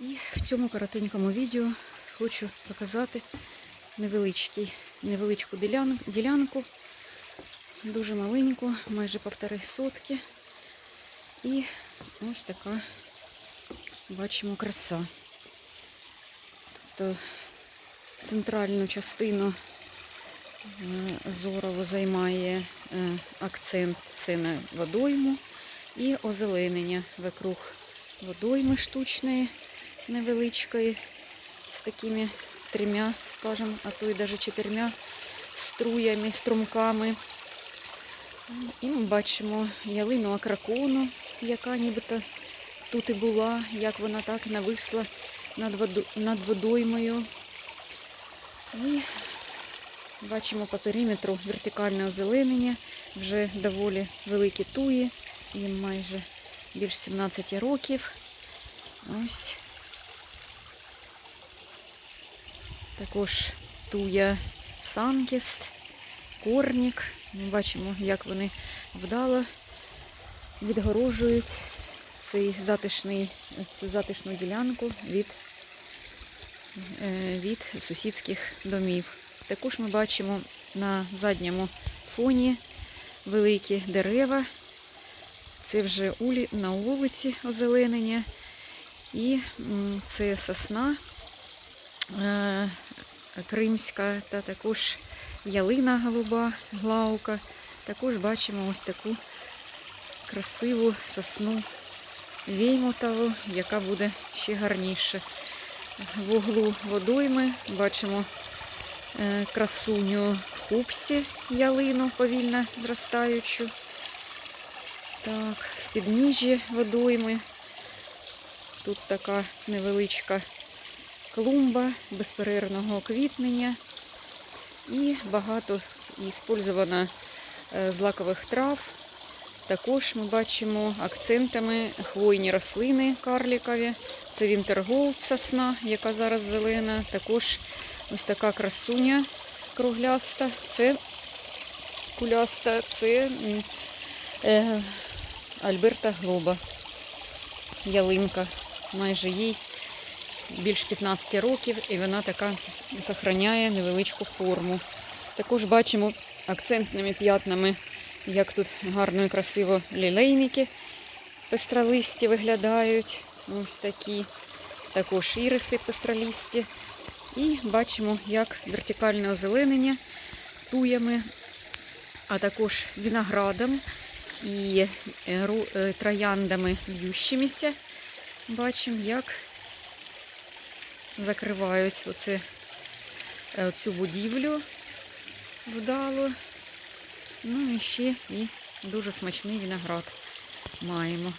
І в цьому коротенькому відео хочу показати невеличкий, невеличку ділянку, дуже маленьку, майже півтори сотки. І ось така, бачимо, краса. Тобто центральну частину е, зорово займає е, акцент це на водойму і озеленення вокруг водойми штучної невеличкої з такими трьома, скажімо, а то й навіть чотирма струями, струмками. І ми бачимо ялину акракону, яка нібито тут і була, як вона так нависла над, воду, над водоймою. І бачимо по периметру вертикальне озеленення, вже доволі великі туї, їм майже більш 17 років. Ось. Також туя санкіст, корнік. Ми бачимо, як вони вдало відгорожують цей затишний, цю затишну ділянку від, е, від сусідських домів. Також ми бачимо на задньому фоні великі дерева. Це вже улі, на вулиці озеленення. І це сосна кримська та також ялина голуба, глаука. Також бачимо ось таку красиву сосну веймотову, яка буде ще гарніше. В углу водойми бачимо е, красуню хупсі ялину повільно зростаючу. Так, в підніжжі водойми. Тут така невеличка клумба безперервного квітнення і багато іспользовано е, злакових трав. Також ми бачимо акцентами хвойні рослини карлікові. Це Вінтерголд сосна, яка зараз зелена. Також ось така красуня кругляста. Це куляста, це е, Альберта Глоба. Ялинка. Майже їй більш 15 років, і вона така зберігає невеличку форму. Також бачимо акцентними п'ятнами, як тут гарно і красиво лілейники пестролисті виглядають. Ось такі. Також іристи пестролисті. І бачимо, як вертикальне озеленення туями, а також виноградом і е, е, трояндами в'ющимися. Бачимо, як закривають оце, оцю цю будівлю вдало. Ну і ще і дуже смачний виноград маємо.